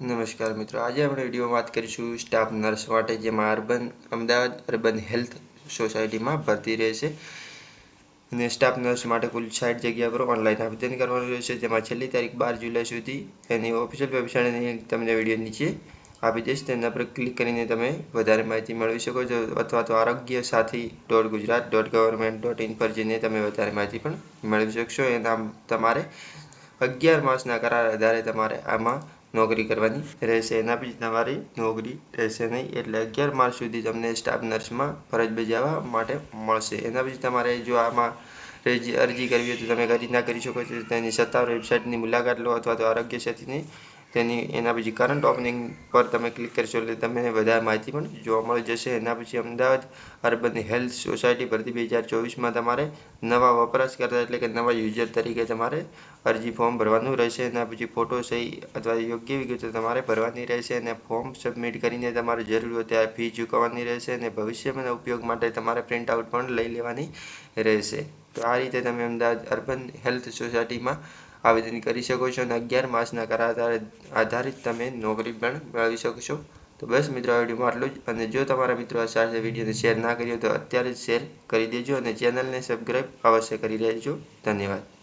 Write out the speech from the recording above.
નમસ્કાર મિત્રો, આજે આપણે વિડીયોમાં વાત કરીશું સ્ટાફ નર્સ માટે જેમાં અર્બન અમદાવાદ અર્બન હેલ્થ સોસાયટીમાં ભરતી રહેશે. અને સ્ટાફ નર્સ માટે કુલ સાઠ જગ્યા પર ઓનલાઈન આવેદન કરવાનું રહેશે, જેમાં છેલ્લી તારીખ બાર જુલાઈ સુધી એની ઓફિશિયલ વેબસાઇટની તમને વીડિયો નીચે આપી દઈશ. તેના પર ક્લિક કરીને તમે વધારે માહિતી મેળવી શકો છો, અથવા તો Arogya Sathi dot Gujarat dot government dot in પર જઈને તમે વધારે માહિતી પણ મેળવી શકશો. એના તમારે અગિયાર માસના કરાર આધારે તમારે આમાં નોકરી કરવાની રહેશે. એના પછી તમારી નોકરી રહેશે નહીં. એટલે અગિયાર માર્ચ સુધી તમને સ્ટાફ નર્સમાં ફરજ બજાવવા માટે મળશે. એના પછી તમારે જો આમાં અરજી કરવી હોય તો તમે કરી ના કરી શકો છો. તેની સત્તાવાર વેબસાઇટની મુલાકાત લો અથવા તો આરોગ્ય સાથીની તેની, એના પછી કરંટ ઓપનિંગ પર તમે ક્લિક કરશો એટલે તમને વધારે માહિતી પણ જોવા મળી જશે. એના પછી અમદાવાદ અર્બન હેલ્થ સોસાયટી ભરતી બે હજાર ચોવીસમાં તમારે નવા વપરાશકર્તા એટલે કે નવા યુઝર તરીકે તમારે અરજી ફોર્મ ભરવાનું રહેશે. એના પછી ફોટો સહી અથવા યોગ્ય વિગતો તમારે ભરવાની રહેશે અને ફોર્મ સબમિટ કરીને તમારે જરૂર હોય ત્યારે ફી ચૂકવવાની રહેશે અને ભવિષ્યમાં ઉપયોગ માટે તમારે પ્રિન્ટ આઉટ પણ લઈ લેવાની રહેશે. તો આ રીતે તમે અમદાવાદ અર્બન હેલ્થ સોસાયટીમાં આવેદન કરી શકો છો અને અગિયાર માસના કરાર આધારિત તમે નોકરી પણ મેળવી છો. તો બસ મિત્રો, આ વિડીયોમાં આટલું જ. અને જો તમારા મિત્રો આ સાથે વિડીયોને શેર ના કર્યો તો અત્યારે જ શેર કરી દેજો અને ચેનલને સબસ્ક્રાઈબ અવશ્ય કરી દેજો ધન્યવાદ.